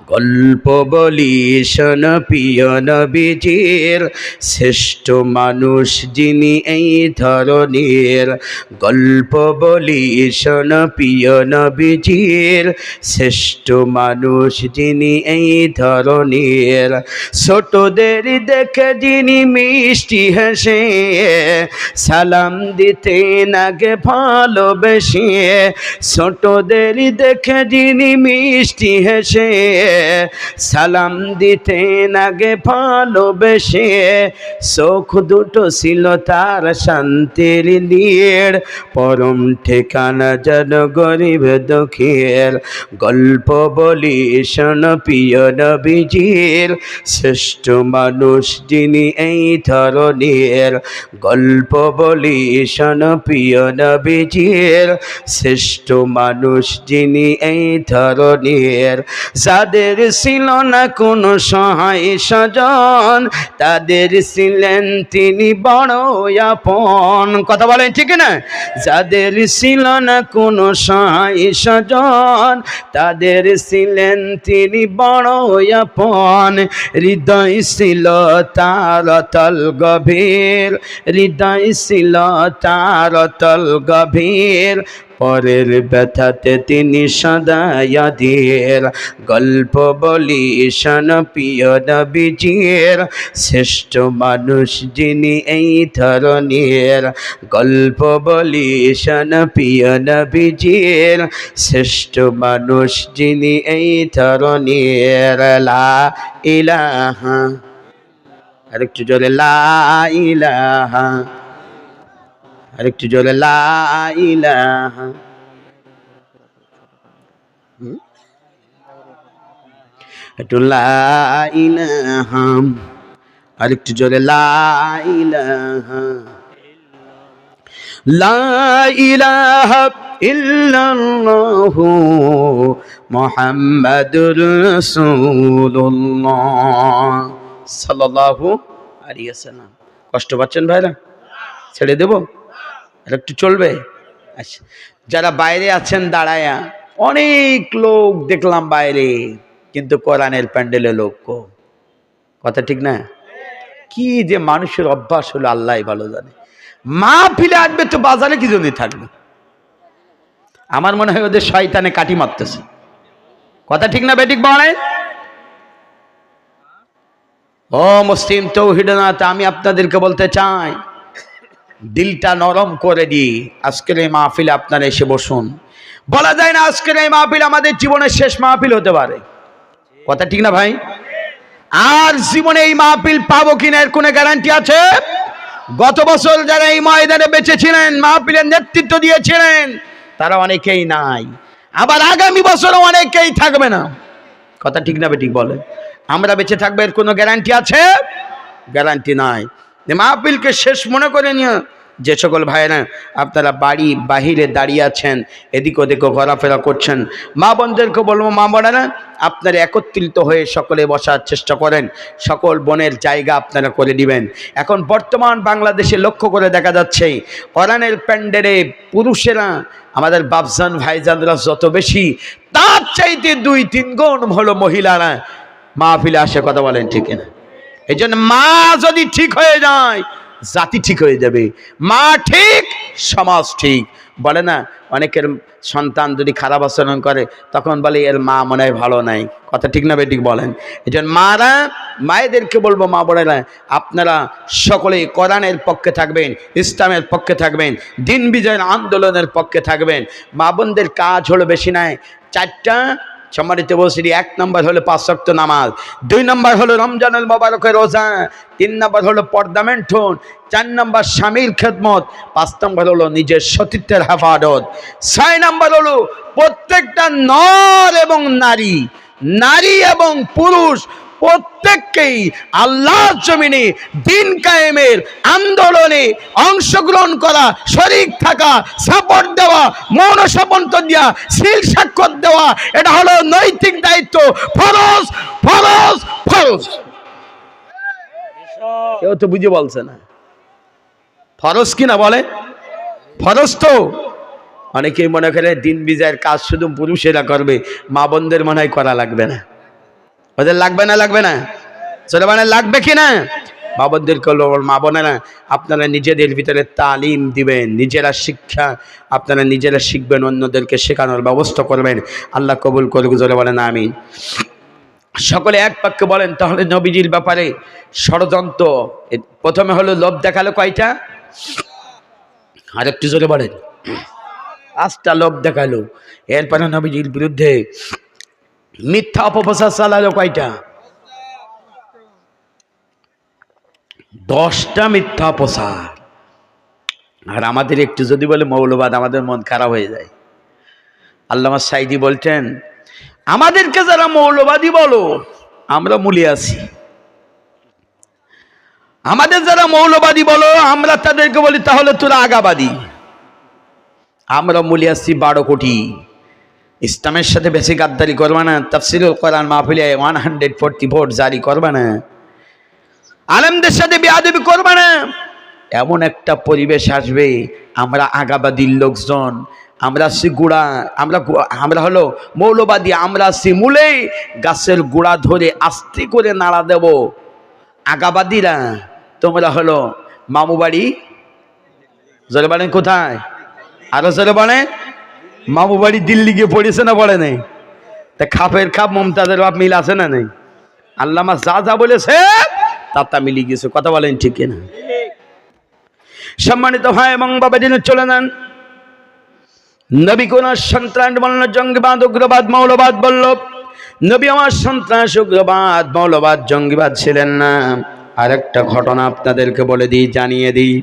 গল্প বলি শোন প্রিয় নবীজির, শ্রেষ্ঠ মানুষ যিনি এই ধরনের। গল্প বলি শোন প্রিয় নবীজির, শ্রেষ্ঠ মানুষ যিনি এই ধরনের। ছোটদের দেখে যিনি মিষ্টি হেসে, সালাম দিতেন আগে ভালোবেসে। ছোটদের দেখে যিনি মিষ্টি হেসে সালাম দিতেন আগে ভালোবেসে, চোখ দুটো ছিল তার শান্তির নীড়, পরম ঠিকানা যেন গরিব দুঃখের। গল্প বলি, শোন প্রিয় নবীজির, শ্রেষ্ঠ মানুষ যিনি এই ধরনের। গল্প বলি, শোন প্রিয় নবীজির, শ্রেষ্ঠ মানুষ যিনি এই ধরনের। যাদের ছিল না কোনো সহায় স্বজন। তাদের ছিলেন তিনি বড় আপন। কথা বলেন ঠিক না? যাদের ছিল না কোনো সহায় স্বজন, তাদের ছিলেন তিনি বড় আপন। হৃদয় ছিল তার তল গভীর। হৃদয় ছিল তার তল গভীর। পরের ব্যথাতে তিনি সদায়াদের গল্প বলি শন প্রিয় নবীজির। শ্রেষ্ঠ মানুষ যিনি এই ধরনের। গল্প বলি শন প্রিয় নবীজির। শ্রেষ্ঠ মানুষ যিনি এই ধরনের। লা ইলাহা। আরেকটু জোরে, লা ইলাহা। আরেকটু জোরে, লা ইলাহা। হুম? একটু লাইলাহা আরেকটু জোরে, লা ইলাহা। লা ইলাহা ইল্লাল্লাহু মুহাম্মাদুর রাসূলুল্লাহ। সাল্লাল্লাহু আলাইহি ওয়াসাল্লাম। কষ্ট পাচ্ছেন ভাইরা? ছেড়ে দেব? আর একটু চলবে? আচ্ছা যারা বাইরে আছেন, দাঁড়ায়া। অনেক লোক দেখলাম বাইরে, কিন্তু কোরআনের প্যান্ডেলে লোক কথা ঠিক না? কি যে মানুষের অভ্যাস হলো আল্লাহ ভালো জানে। মা ফিরে আসবে তো বাজারে কি জন্য থাকবে? আমার মনে হয় ওদের শয়তানে কাটি মারতেছে। কথা ঠিক না বেটিক বলে? ও মুসলিম তৌহিদনাথ আমি আপনাদেরকে বলতে চাই। দিলটা নরম করে দিই। আজকের এই মাহফিলে আপনারা এসে বসুন। বলা যায় না আজকের এই মাহফিল আমাদের জীবনের শেষ মাহফিল হতে পারে। কথা ঠিক না ভাই? আর জীবনে এই মাহফিল পাবো কিনা এর কোনো গ্যারান্টি আছে? গত বছর যারা এই ময়দানে বেঁচে ছিলেন মাহফিলের নেতৃত্ব দিয়েছিলেন, তারা অনেকেই নাই। আবার আগামী বছরও অনেকেই থাকবে না। কথা ঠিক না ঠিক বলে আমরা বেঁচে থাকবে এর কোনো গ্যারান্টি আছে? গ্যারান্টি নাই। মাহফিলকে শেষ মনে করে নিয়ে যে সকল ভাইয়েরা আপনারা বাড়ি বাহিরে দাঁড়িয়ে আছেন, এদিক ওদিকে ঘোরাফেরা করছেন, মা বোনদেরকে বলব, মা বোনেরা, আপনারা একত্রিত হয়ে সকলে বসার চেষ্টা করেন, সকল বনের জায়গা আপনারা করে দিবেন। এখন বর্তমান বাংলাদেশে লক্ষ্য করে দেখা যাচ্ছে, কোরআনের প্যান্ডেলে পুরুষেরা, আমাদের বাবজান ভাইজানরা যত বেশি, তার চাইতে দুই তিন গুণ হলো মহিলারা মাহফিলে আসে, কথা বলেন ঠিক না এই মা যদি ঠিক হয়ে যায়, জাতি ঠিক হয়ে যাবে। মা ঠিক, সমাজ ঠিক। বলে না, অনেকের সন্তান যদি খারাপ আচরণ করে, তখন বলে, এর মা মনে হয় ভালো নাই। কথা ঠিক না বেঠিক বলেন। এই মারা, মায়েদেরকে বলব, মা বোনেরা, আপনারা সকলেই কোরআনের পক্ষে থাকবেন, ইসলামের পক্ষে থাকবেন, দিন বিজয়ের আন্দোলনের পক্ষে থাকবেন। মা বোনদের কাজ হলো বেশি নাই চারটা সম্মানিত বসরি এক নম্বর হলো পাঁচ শক্ত নামাজ, দুই নম্বর হলো রমজানুল মোবারকের রোজা, তিন নম্বর হলো পর্দা মেন্ঠন চার নম্বর স্বামীর খেদমত, পাঁচ নম্বর হলো নিজের সতীর্থের হেফাজত, ছয় নম্বর হলো প্রত্যেকটা নর এবং নারী নারী এবং পুরুষ প্রত্যেককেই আল্লাহ জমিনে দিন কায়েমের আন্দোলনে অংশগ্রহণ করা, শরিক থাকা, সাপোর্ট দেওয়া, মৌন সাপন্ত দেওয়া শিল স্বাক্ষর দেওয়া, এটা হলো নৈতিক দায়িত্ব। ফরজ ফরজ ফরজ। কেউ তো বুঝে বলছে না। ফরজ কি না বলে? ফরজ তো। অনেকেই মনে করে দিন বিজয়ের কাজ শুধু পুরুষেরা করবে, মা বোনদের মনে হয় করা লাগবে না। ওদের লাগবে না লাগবে না। চলে মানে লাগবে কি না? বাবাদেরকে মা বোনেরা, আপনারা নিজেদের ভিতরে তালিম দিবেন, নিজেরা শিক্ষা, আপনারা নিজেরা শিখবেন, অন্যদেরকে শেখানোর ব্যবস্থা করবেন। আল্লাহ কবুল করুক, জোরে বলেন আমি সকলে এক বাক্যে বলেন, তাহলে নবীজির ব্যাপারে ষড়যন্ত্র প্রথমে হলো লোভ দেখাল কয়টা? আর একটু জোরে বলেন। পাঁচটা লোভ দেখাল। এরপরে নবীজির বিরুদ্ধে মিথ্যা অপপ্রচার চালালো কয়টা? দশটা মিথ্যা প্রচার আর আমাদের একটু যদি বলে মৌলবাদ, আমাদের মন খারাপ হয়ে যায়। আল্লামা সাইদি বলছেন আমাদেরকে যারা মৌলবাদী বলো, আমরা মূলে আছি। আমাদের যারা মৌলবাদী বলো, আমরা তাদেরকে বলি, তাহলে তোরা আগাবাদী। আমরা মূলে আসছি বারো কোটি। ইসলামের সাথে বেশি গাদ্দারি করবে না, তাফসিরুল কোরআন মাহফিলে ওয়ান হান্ড্রেড ফোরটি ভোট জারি করবে না। আলেমদের সাথে বেয়াদবি করবে না। এমন একটা পরিবেশ আসবে, আমরা আগাবাদীর লোকজন, আমরা আসছি গুড়া, আমরা আমরা হলো মৌলবাদী, আমরা আসছি মূলে গাছের গুড়া ধরে আস্তে করে নাড়া দেব। আগাবাদীরা, তোমরা হলো মামু বাড়ি বলেন কোথায়? আরও জলে বলেন মামু বাড়ি দিল্লি গিয়ে পড়েছে না পড়ে নেই? তা খাপের খাপ মমতাদের বাপ মিল আছে না নেই? আল্লামা যা যা বলেছে তার তা মিলিয়ে গেছে কথা বলেন ঠিক না সম্মানিত ভাই এবং বাবা যিনি চলে নেন নবী কোন সন্ত্রাস বলল জঙ্গিবাদ, উগ্রবাদ, মৌলবাদ বলল নবী আমার সন্ত্রাস, উগ্রবাদ, মৌলবাদ, জঙ্গিবাদ ছিলেন না। আরেকটা ঘটনা আপনাদেরকে বলে দিই, জানিয়ে দিই।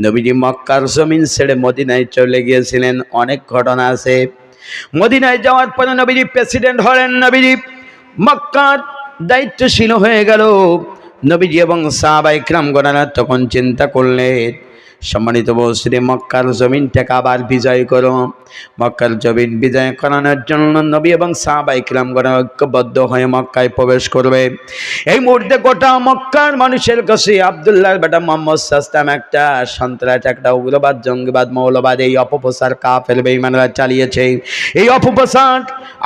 নবীজি মক্কার জমিন ছেড়ে মদিনায় চলে গিয়েছিলেন। অনেক ঘটনা আছে। মদিনায় যাওয়ার পরে নবীজি প্রেসিডেন্ট হলেন নবীজি। মক্কার দায়িত্বশীল হয়ে গেল। নবীজি এবং সাহাবাই ক্রাম গণনা তখন চিন্তা করলেন সম্মানিত বসরে মক্কার জমিনটাকে আবার বিজয় করো। মক্কার জমিন বিজয় করানোর জন্য নবী এবং সাহাবাই ক্রাম গণনা ঐক্যবদ্ধ হয়ে মক্কায় প্রবেশ করবে। এই মুহূর্তে গোটা মক্কার মানুষের কাছে আবদুল্লাহ বেটা মোহাম্মদ সাস্তাম একটা সন্ত্রাস, একটা উগ্রবাদ, জঙ্গিবাদ, মৌলবাদ, এই অপপ্রচার কাফের বেইমানরা চালিয়েছে। এই অপপ্রচার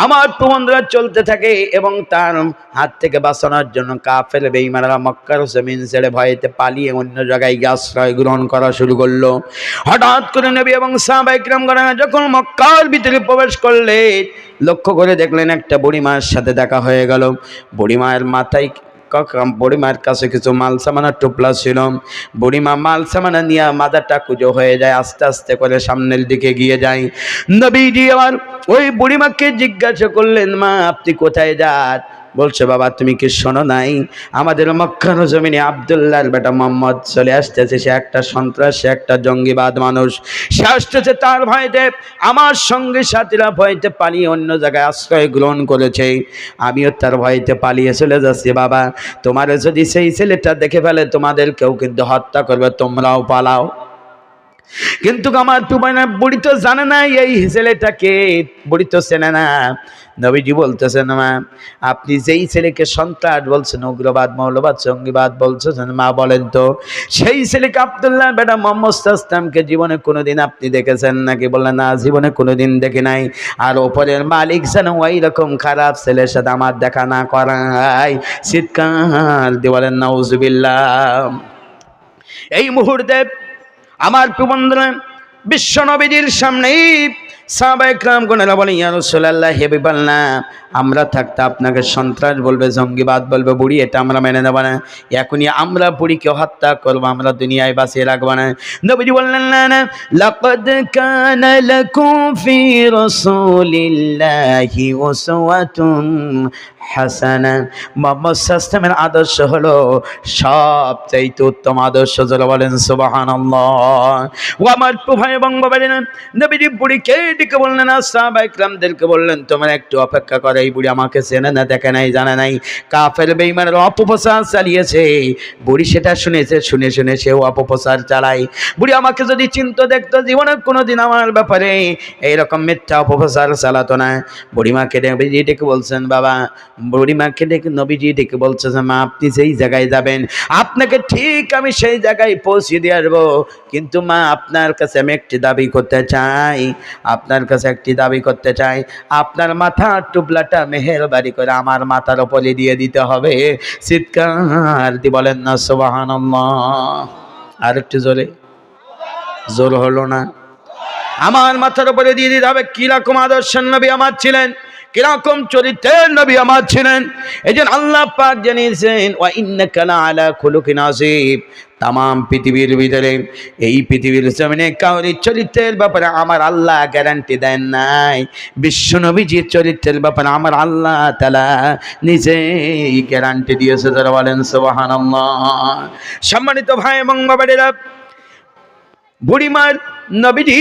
আমার প্রবন্ধরা চলতে থাকে এবং তার হাত থেকে বাঁচানোর জন্য কাফের বেইমানরা মক্কার জমিন ছেড়ে ভয়েতে পালিয়ে অন্য জায়গায় গিয়ে আশ্রয় গ্রহণ করা করল। হঠাৎ করে নেবে এবং সাহবাইকরাম গণনা যখন মক্কার ভিতরে প্রবেশ করলে লক্ষ্য করে দেখলেন একটা বুড়িমার সাথে দেখা হয়ে গেল। বুড়িমায়ের মাথায় বুড়িমার কাছে কিছু মাল সামানা টুপলা ছিল। বুড়িমা মাল সামানা নিয়ে মাথাটা কুজো হয়ে যায়, আস্তে আস্তে করে সামনের দিকে গিয়ে যায়। নবীজি আবার ওই বুড়িমাকে জিজ্ঞাসা করলেন, মা, আপনি কোথায় যান? বলছে, বাবা, তুমি কি শোনো নাই? আমাদের মক্কার জমিনে আবদুল্লাহর বেটা মোহাম্মদ চলে আসতেছে। সে একটা সন্ত্রাস, সে একটা জঙ্গিবাদ মানুষ। সে আসতেছে তার ভয়তে। আমার সঙ্গে সাথীরা ভয়তে পালিয়ে অন্য জায়গায় আশ্রয় গ্রহণ করেছে। আমিও তার ভয়তে পালিয়ে চলে যাচ্ছি, বাবা। তোমার যদি সেই ছেলেটা দেখে ফেলে, তোমাদের কেউ কিন্তু হত্যা করবে, তোমরাও পালাও। কিন্তু আমার টুবাইনা বুড়ি তো জানে না, এই ছেলেটাকে বুড়ি তো চেনে না। নবীজি বলতেছেন, মা, আপনি যেই ছেলেকে সন্ত্রাস বলছেন, উগ্রবাদ, মৌলবাদ, জঙ্গিবাদ বলছেন, মা বলেন তো, সেই ছেলেকে আবদুল্লাহ বেটা মোহাম্মদ ইসলামকে জীবনে কোনোদিন আপনি দেখেছেন নাকি? বললেন, না, জীবনে কোনোদিন দেখি নাই। আর ওপরের মালিক যেন ওই রকম খারাপ ছেলের সাথে আমার দেখা না করায়। চিৎকার দিয়ে বলেন, নাউজুবিল্লাহ। এই মুহূর্তে আমার প্রবন্ধনা বিশ্ব নবীজির সামনেই বলে ইয়া হেবি না আমরা থাকতে আপনাকে সন্ত্রাস বলবে, জঙ্গিবাদ বলবে, বুড়ি, এটা আমরা মেনে নেব না। এখনই আমরা বুড়িকে হত্যা করব, আমরা দুনিয়ায় বাঁচিয়ে রাখব না। নবীজি বললেন, না না হাসানা। মোহাম্মদ সাস্তামের আদর্শ হলো সবচাইতে উত্তম আদর্শ যারা বলেন, সুবহানাল্লাহ। ও আমার ভাই এবং বাবা জানেন নবীজি বুড়িকে ডেকে বললেন সাহাবাইকরামদেরকে বললেন, তোমরা একটু অপেক্ষা করে, এই বুড়ি আমাকে চেনে না, দেখে নাই, জানে নাই। কাফের বেঈমানের অপপ্রচার চালিয়েছে। বুড়ি সেটা শুনেছে, শুনে শুনে সেও অপপ্রচার চালায়। বুড়ি আমাকে যদি চিন্ত, দেখতো, জীবনে কোনোদিন আমার ব্যাপারে এইরকম মিথ্যা অপপ্রচার চালাতো না। বুড়িমাকে ডেকে বলছেন, বাবা বুড়িমাকে ডেকে নবীজি ডেকে বলছে যে, মা, আপনি যেই জায়গায় যাবেন, আপনাকে ঠিক আমি সেই জায়গায় পৌঁছে দিয়ে আসব। কিন্তু মা, আপনার কাছে আমি একটি দাবি করতে চাই, আপনার কাছে একটি দাবি করতে চাই। আপনার মাথার টুপলাটা মেহেরবাড়ি করে আমার মাথার ওপরে দিয়ে দিতে হবে। চিৎকার দি বলেন, না সোবাহান আর একটু জোরে। জোর হলো না। আমার মাথার উপরে দিয়ে দিতে হবে। কীরকম আদর্শের নবী আমার ছিলেন? কীরকম চরিত্রের নবী আমার ছিলেন? এই জন্য আল্লাহ পাক জানিয়েছেন, ওয়া ইন্নাকা আলা খুলুকিন আসিব তাম পৃথিবীর ভিতরে, এই পৃথিবীর জমিনে কাউরির চরিত্রের ব্যাপারে আমার আল্লাহ গ্যারান্টি দেন নাই। বিশ্ব নবীজির চরিত্রের ব্যাপারে আমার আল্লাহ তালা নিজেই গ্যারান্টি দিয়েছে, যারা বলেন সোবাহান সম্মানিত ভাই এবং বাবারেরা বুড়িমার নবীজি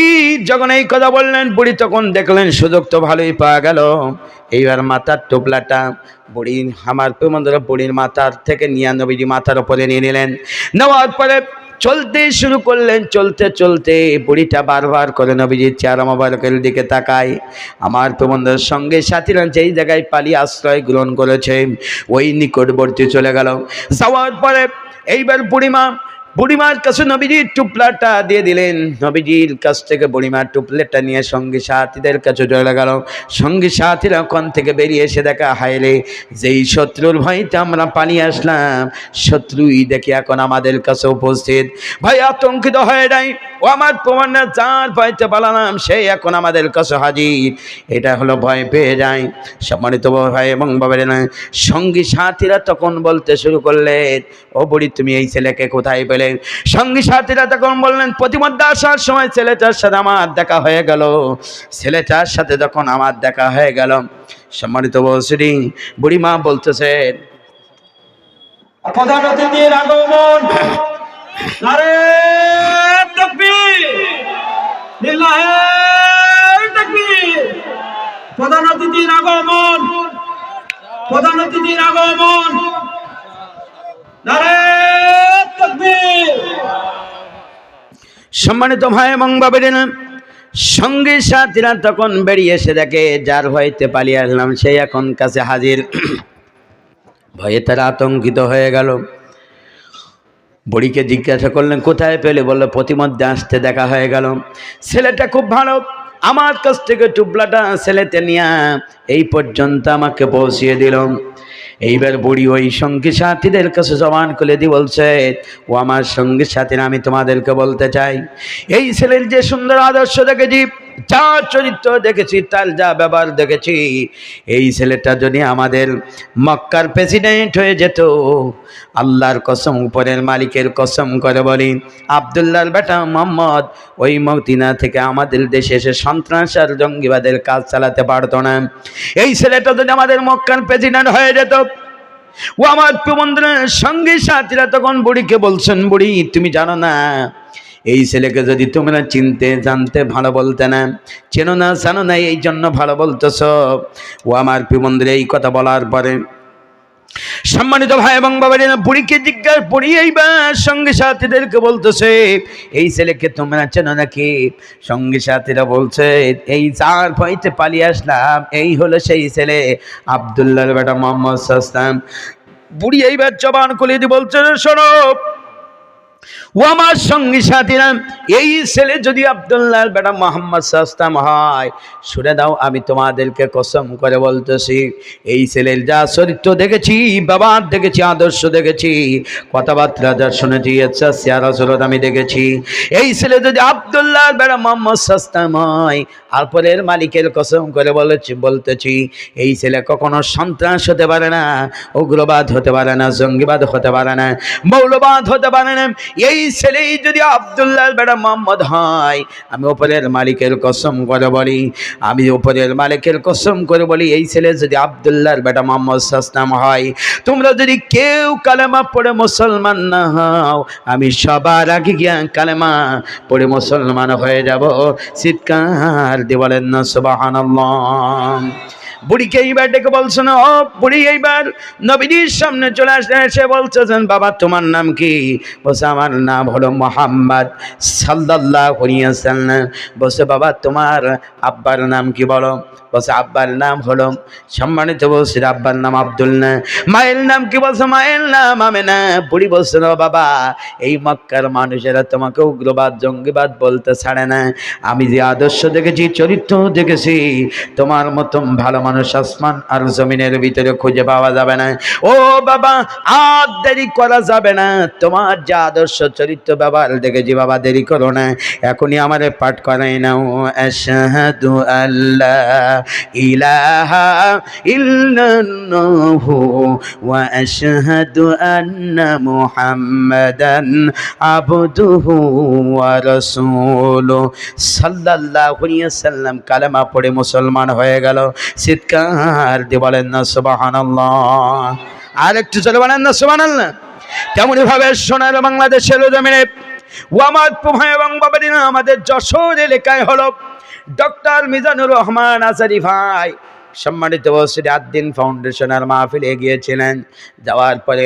যখন এই কথা বললেন, বুড়ি তখন দেখলেন সুযোগ তো ভালোই পাওয়া গেল। এইবার মাথার টোপলাটা বুড়ি আমার পেমন্দরা বুড়ির মাথার থেকে নিয়ে নবীজি মাথার ওপরে নিয়ে নিলেন। নেওয়ার পরে চলতে শুরু করলেন, চলতে চলতে বুড়িটা বারবার করে নবীজির চেহারা দিকে তাকায়। আমার প্রবন্ধের সঙ্গে সাথীরা যেই জায়গায় পালিয়ে আশ্রয় গ্রহণ করেছে, ওই নিকটবর্তী চলে গেল। যাওয়ার পরে এইবার বুড়িমা বুড়িমার কাছে নবীজির টুপলাটা দিয়ে দিলেন। নবীজির কাছ থেকে বুড়িমার টুপলেটটা নিয়ে সঙ্গী সাথীদের কাছে চলে গেল। সঙ্গী সাথীরা ওখান থেকে বেরিয়ে এসে দেখা হায়রে যেই শত্রুর ভয়তে আমরা পালিয়ে আসলাম, শত্রুই দেখি এখন আমাদের কাছে উপস্থিত। ভাই, আতঙ্কিত হয়ে নাই। ও আমার প্রমাণ যার ভয়তে পালালাম সেই এখন আমাদের কাছে হাজির। এটা হলো ভয় পেয়ে যায়। সম্মানিত ভাই এবং বাবার সঙ্গী সাথীরা তখন বলতে শুরু করলেন, ও বুড়ি, তুমি এই ছেলেকে কোথায় পেলে? সঙ্গী সাথীরা তখন বললেন, প্রতিমধ্যে আসার সময় ছেলেটার সাথে আমার দেখা হয়ে গেল। ছেলেটার সাথে তখন আমার দেখা হয়ে গেল, সম্মানিত বলছি বুড়িমা বলতেছেন, প্রধান অতিথির আগমন। প্রধান অতিথির আগমন। প্রধান অতিথির আগমন। নারে সম্মানিত ভাই এবং বাবের সঙ্গে সাথীরা তখন বেরিয়ে এসে দেখে, যার ভয়তে পালিয়ে আসলাম সেই এখন কাছে হাজির। ভয়ে তারা আতঙ্কিত হয়ে গেল। বুড়িকে জিজ্ঞাসা করলেন, কোথায় পেলে? বলল, প্রতিমধ্যে আসতে দেখা হয়ে গেল। ছেলেটা খুব ভালো, আমার কাছ থেকে টুবলাটা ছেলেতে নিয়ে এই পর্যন্ত আমাকে পৌঁছিয়ে দিল। এইবার বুড়ি ওই সঙ্গী সাথীদের কাছে জবান খুলে দিয়ে বলছে, ও আমার সঙ্গী সাথীরা আমি তোমাদেরকে বলতে চাই। এই ছেলের যে সুন্দর আদর্শ দেখেছি যা চরিত্র দেখেছি, তার যা ব্যবহার দেখেছি, এই ছেলেটা যদি আমাদের মক্কার প্রেসিডেন্ট হয়ে যেত, আল্লাহর কসম, উপরের মালিকের কসম করে বলি, আবদুল্লাহর বেটা মোহাম্মদ ওই মতিনা থেকে আমাদের দেশে এসে সন্ত্রাস আর জঙ্গিবাদের কাজ চালাতে পারতো না। এই ছেলেটা যদি আমাদের মক্কার প্রেসিডেন্ট হয়ে যেত, ও আমার প্রবন্ধনের সঙ্গে সাথীরা তখন বুড়িকে বলছেন, বুড়ি, তুমি জানো না এই ছেলেকে যদি তোমরা চিনতে, জানতে, ভালো বলতে না, চেনো না, জানো না, এই জন্য ভালো বলতেছ। ও আমার প্রবন্ধের এই কথা বলার পরে সম্মানিত ভাই এবং বাবা বুড়িকে জিজ্ঞাসা বুড়ি এইবার সঙ্গে সাথীদেরকে বলতেছে, এই ছেলেকে তোমরা চেনো নাকি? সঙ্গে সাথীরা বলছে, এই চার ভয়তে পালিয়ে আসলাম, এই হলো সেই ছেলে আবদুল্লাহ বেটা মোহাম্মদ সাস্তাম বুড়ি এইবার জবান খুলে দিয়ে বলছে, শোনো ও আমার সঙ্গী সাথীরা, এই ছেলে যদি আবদুল্লাহ বেটা মোহাম্মদ সাস্তাম হয় শুনে দাও, আমি তোমাদেরকে কসম করে বলতেছি, এই ছেলের যা চরিত্র দেখেছি বাবার দেখেছি, আদর্শ দেখেছি, কথাবার্তা যা শুনেছি আচ্ছা চেয়ারা চলত আমি দেখেছি, এই ছেলে যদি আবদুল্লাহ বেটা মোহাম্মদ সাস্তাম হয় আরপরের মালিকের কসম করে বলেছি, বলতেছি, এই ছেলে কখনো সন্ত্রাস হতে পারে না, উগ্রবাদ হতে পারে না, জঙ্গিবাদ হতে পারে না, মৌলবাদ হতে পারে না, এই ছেলেই যদি আবদুল্লাহ বেটা মোহাম্মদ হয়, আমি ওপরের মালিকের কসম করে বলি, আমি ওপরের মালিকের কসম করে বলি, এই ছেলে যদি আবদুল্লাহর বেটা মোহাম্মদ সাসনাম হয়, তোমরা যদি কেউ কালেমা পড়ে মুসলমান না হও, আমি সবার আগে গিয়া কালেমা পড়ে মুসলমান হয়ে যাব। চিৎকার দিয়ে বলেন না, সুবহানাল্লাহ। বুড়িকে এইবার ডেকে বলছেন ও বুড়ি এইবার নবীজির সামনে চলে আসলেন। এসে বলতেছেন বাবা, তোমার নাম কি? বলছে, আমার নাম হলো মোহাম্মদ সাল্লাল্লাহ করিয়াছেন বলছে, বাবা, তোমার আব্বার নাম কি বলো? বলছে, আব্বার নাম হলো সম্মানিত বলছে আব্বার নাম আব্দুল না। মায়ের নাম কি বলছে? মায়ের নাম আমি না বুড়ি বলছে না বাবা, এই মক্কার মানুষেরা তোমাকে উগ্রবাদ, জঙ্গিবাদ বলতে ছাড়ে না। আমি যে আদর্শ দেখেছি, চরিত্র দেখেছি, তোমার মতন ভালো মানুষ আসমান আর জমিনের ভিতরে খুঁজে পাওয়া যাবে না। ও বাবা, আর দেরি করা যাবে না। তোমার যা আদর্শ, চরিত্র, ব্যবহার দেখেছি, বাবা, দেরি করো না। এখনই আমারে পাঠ করাই নাও। আশহাদু আল্লাহ। ইলাহা ইল্লাল্লাহু ওয়া আশহাদু আন্না মুহাম্মাদান আবদুহু ওয়া রাসূলুহু সাল্লাল্লাহু কালেমা পড়ে মুসলমান হয়ে গেল। চিৎকার দিয়ে বলেন না, সুবহানাল্লাহ। আর একটু চলে বলেন না, সুবহানাল্লাহ। তেমনই ভাবে সোনার বাংলাদেশের জমিনে ও আমার ভাই এবং বাবাদিনা আমাদের যশোর এলাকায় হলো। ডক্টর মিজানুর রহমান আসারি ভাই। সম্মানিত শ্রী আদ্দিন ফাউন্ডেশনের মাহফিলে গিয়েছিলেন যাওয়ার পরে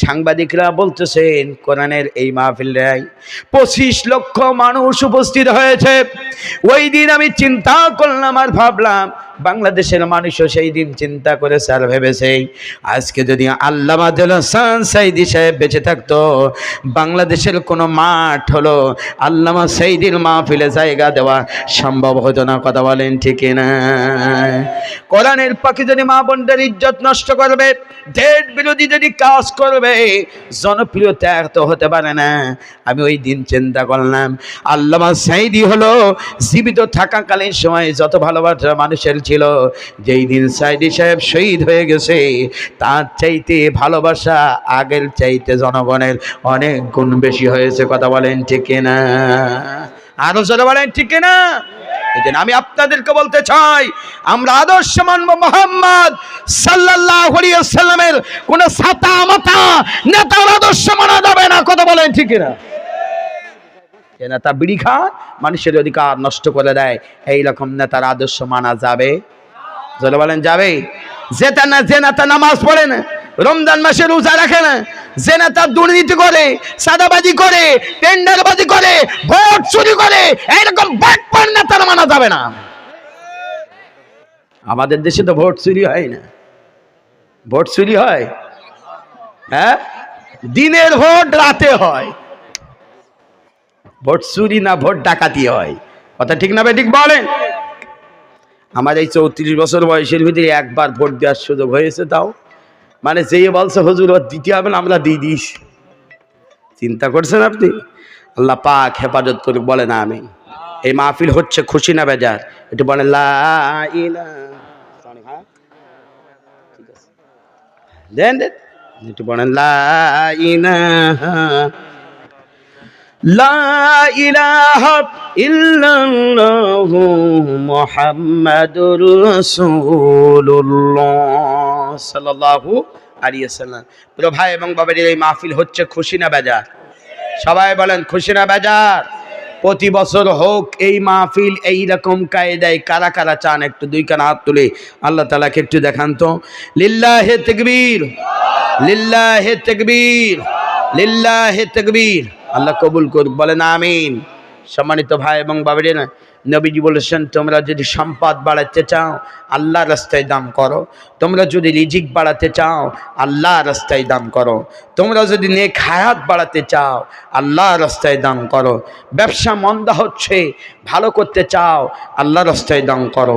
সাংবাদিকরা বলতেছেন, কোরআনের এই মাহফিলটাই পঁচিশ লক্ষ মানুষ উপস্থিত হয়েছে। ওই দিন আমি চিন্তা করলাম আর ভাবলাম বাংলাদেশের মানুষও সেই দিন চিন্তা করে স্যার ভেবেছে, আজকে যদি আল্লামা সান সাইদি সাহেব বেঁচে থাকতো, বাংলাদেশের কোনো মাঠ হলো আল্লামা সাইদির মাহফিলে জায়গা দেওয়া সম্ভব হতো না, কথা বলেন ঠিক না। কোরআনের পাখি যদি মা বোনদের ইজ্জত নষ্ট করবে, দেশ বিরোধী যদি কাজ করবে, জনপ্রিয়তা এত হতে পারে না। আমি ওই দিন চিন্তা করলাম, আল্লামা সাইদি হলো জীবিত থাকাকালীন সময় যত ভালোবাসা মানুষের ছিল। যেই দিন সাইদি সাহেব শহীদ হয়ে গেছে, তার চাইতে ভালোবাসা আগের চাইতে জনগণের অনেক গুণ বেশি হয়েছে। কথা বলেন ঠিক না আরও জোরে বলেন ঠিক না আমি আপনাদেরকে বলতে চাই, আমরা আদর্শ মানব মোহাম্মদ আলাইহি সাল্লামের কোন ছাতা মাতা নেতার আদর্শ মানা যাবে না। কথা বলেন ঠিক না যে নেতা বিড়ি খায়, মানুষের অধিকার নষ্ট করে দেয়। এই রকম নেতার আদর্শ মানা যাবে। জলে বলেন, যাবে। যে তা না যে নেতা নামাজ পড়ে না, রমজান মাসে রোজা রাখে না, যে নেতা দুর্নীতি করে, সাদাবাজি করে, টেন্ডারবাজি করে, ভোট চুরি করে এইরকম বাটপার নেতার মানা যাবে না। আমাদের দেশে তো ভোট চুরি হয় না। ভোট চুরি হয়। হ্যাঁ? দিনের ভোট রাতে হয়। ভোট চুরি না ভোট ডাকাতি হয়। কথা ঠিক না ঠিক বলেন? আমার এই চৌত্রিশ বছর বয়সের ভিতরে একবার ভোট দেওয়ার সুযোগ হয়েছে তাও। মানে যেই বলছে, হজুর দিতে হবে না, আমরা দিয়ে দিস। চিন্তা করছেন আপনি? আল্লাহ পাক হেফাজত করে বলে না আমি এই মাহফিল হচ্ছে খুশি না বেজার? একটু বলে ইলাহা- দেন দেন। একটু বলেন, লা ইলাহা লা ইলাহা ইল্লাল্লাহু মুহাম্মাদুর এবং বাবার এই মাহফিল হচ্ছে খুশি না বেজার। সবাই বলেন খুশি না বেজার। প্রতি বছর হোক এই মাহফিল, এই রকম কায়দায় কারা কারা চান একটু দুই কানা হাত তুলে আল্লাহ তালাকে একটু দেখান তো। লিল্লাহে তেকবীর লিল্লা হে তেকবীর লিল্লা হে তেকবীর। আল্লাহ কবুল করুক, বলেন আমিন। সম্মানিত ভাই এবং বাবারে নবীজি বলেছেন, তোমরা যদি সম্পদ বাড়াতে চাও আল্লাহ রাস্তায় দাম করো। তোমরা যদি রিজিক বাড়াতে চাও আল্লাহ রাস্তায় দাম করো। তোমরা যদি নেক হায়াত বাড়াতে চাও আল্লাহ রাস্তায় দাম করো। ব্যবসা মন্দা হচ্ছে, ভালো করতে চাও আল্লাহ রাস্তায় দাম করো।